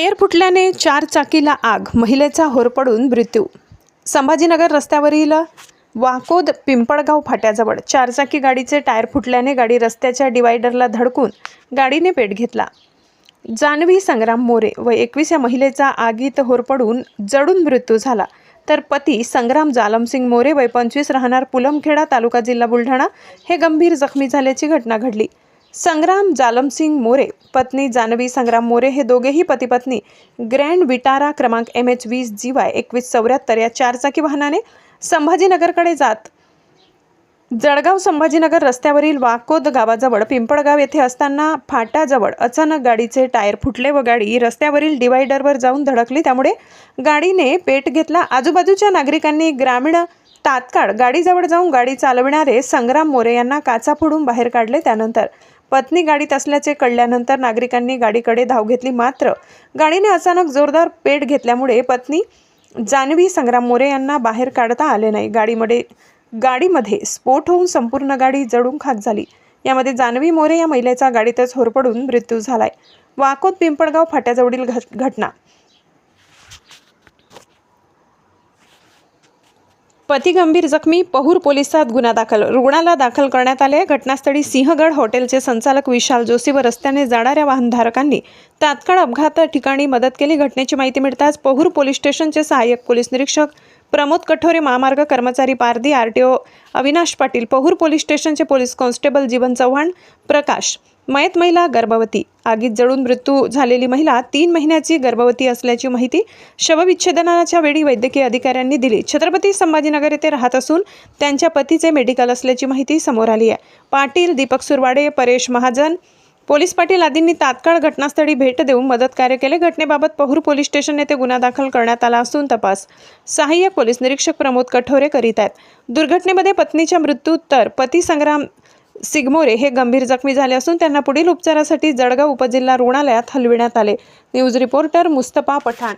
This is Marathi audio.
टायर फुटल्याने चार चाकीला आग महिलेचा होरपडून मृत्यू. संभाजीनगर रस्त्यावरील वाकोद पिंपळगाव फाट्याजवळ चारचाकी गाडीचे टायर फुटल्याने गाडी रस्त्याच्या डिवायडरला धडकून गाडीने पेट घेतला. जान्हवी संग्राम मोरे व एकवीस या महिलेचा आगीत होरपडून जडून मृत्यू झाला. तर पती संग्राम जालमसिंग मोरे वय पंचवीस राहणार पुलमखेडा तालुका जिल्हा बुलढाणा हे गंभीर जखमी झाल्याची घटना घडली. संग्राम जालमसिंग मोरे पत्नी जानवी संग्राम मोरे हे दोघेही पतीपत्नी. ग्रँड विटारा क्रमांक एम एच वीस जी वाय एकवीस चौऱ्याहत्तर या चारचाकी वाहनाने संभाजीनगरकडे जात. जळगाव संभाजीनगर रस्त्यावरील वाकोद गावाजवळ पिंपळगाव येथे असताना फाटाजवळ अचानक गाडीचे टायर फुटले व गाडी रस्त्यावरील डिवायडरवर जाऊन धडकली. त्यामुळे गाडीने पेट घेतला. आजूबाजूच्या नागरिकांनी ग्रामीण तात्काळ गाडीजवळ जाऊन गाडी चालविणारे संग्राम मोरे यांना काचा फोडून बाहेर काढले. त्यानंतर पत्नी गाडीत असल्याचे कळल्यानंतर नागरिकांनी गाडीकडे धाव घेतली. मात्र गाडीने अचानक जोरदार पेट घेतल्यामुळे पत्नी जान्हवी संग्राम मोरे यांना बाहेर काढता आले नाही. गाडीमध्ये गाडीमध्ये स्फोट होऊन संपूर्ण गाडी जळून खाक झाली. यामध्ये जान्हवी मोरे या महिलेचा गाडीतच होरपडून मृत्यू झालाय. वाकोत पिंपळगाव फाट्याजवळील घट- घटना. पती गंभीर जखमी पहूर पोलिसात गुन्हा दाखल. रुग्णाला दाखल करण्यात आले. घटनास्थळी सिंहगड हॉटेलचे संचालक विशाल जोशी व रस्त्याने जाणाऱ्या वाहनधारकांनी तात्काळ अपघात ठिकाणी मदत केली. घटनेची माहिती मिळताच पहूर पोलीस स्टेशनचे सहाय्यक पोलीस निरीक्षक प्रमोद कठोरे महामार्ग कर्मचारी Pardhi R O Avinash Patil Pahur police स्टेशनचे पोलीस कॉन्स्टेबल जीवन चव्हाण प्रकाश मयत महिला गर्भवती. आगीत जळून मृत्यू झालेली महिला तीन महिन्याची गर्भवती असल्याची माहिती शवविच्छेदनाच्या वेळी वैद्यकीय अधिकाऱ्यांनी दिली. छत्रपती संभाजीनगर येथे राहत असून त्यांच्या पतीचे मेडिकल असल्याची माहिती समोर आली आहे. पाटील दीपक सुरवाडे परेश महाजन पोलीस पाटील आदींनी तात्काळ घटनास्थळी भेट देऊन मदत कार्य केले. घटनेबाबत पहूर पोलीस स्टेशन येथे गुन्हा दाखल करण्यात आला असून तपास सहाय्यक पोलीस निरीक्षक प्रमोद कठोरे करीत आहेत. दुर्घटनेमध्ये पत्नीच्या मृत्यू तर पती संग्राम सिगमोरे हे गंभीर जखमी झाले असून त्यांना पुढील उपचारासाठी जळगाव उपजिल्हा रुग्णालयात हलविण्यात आले. News reporter Mustafa Pathan.